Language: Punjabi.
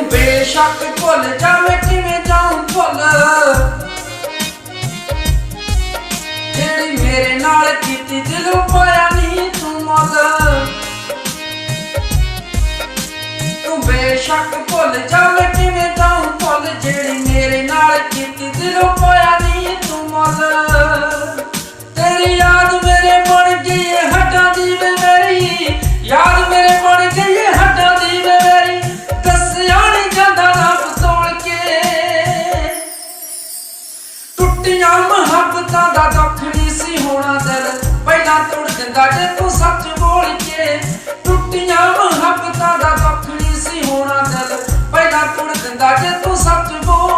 ਬੇਸ਼ੱਕ ਭੁੱਲ ਜਾਵੇ ਕਿਵੇਂ ਜਾਉਂ ਭੁੱਲ। ਜਿਹੜੀ ਮੇਰੇ ਨਾਲ ਕੀਤੀ ਦਿਲੋਂ ਪਾਇਆ ਨਹੀਂ ਤੂੰ ਮੁੱਲ। ਤੂੰ ਬੇਸ਼ੱਕ ਭੁੱਲ ਜਾਵੇ ਕਿਵੇਂ ਜਾਉਂ ਭੁੱਲ। ਜਿਹੜੀ ਮੇਰੇ ਨਾਲ ਕੀਤੀ ਦਿਲੋਂ ਪਾਇਆ ਟੁੱਟੀਆਂ ਮੁਹੱਬਤਾਂ ਦਾ ਦੁੱਖ ਨਹੀਂ ਸੀ ਹੋਣਾ ਦਰ ਪਹਿਲਾਂ ਤੋੜ ਦਿੰਦਾ ਜੇ ਤੂੰ ਸੱਚ ਬੋਲ ਕੇ। ਟੁੱਟੀਆਂ ਮੁਹੱਬਤਾਂ ਦਾ ਦੁੱਖ ਨਹੀਂ ਸੀ ਹੋਣਾ ਦਰ ਪਹਿਲਾਂ ਤੋੜ ਦਿੰਦਾ ਜੇ ਤੂੰ ਸੱਚ ਬੋਲ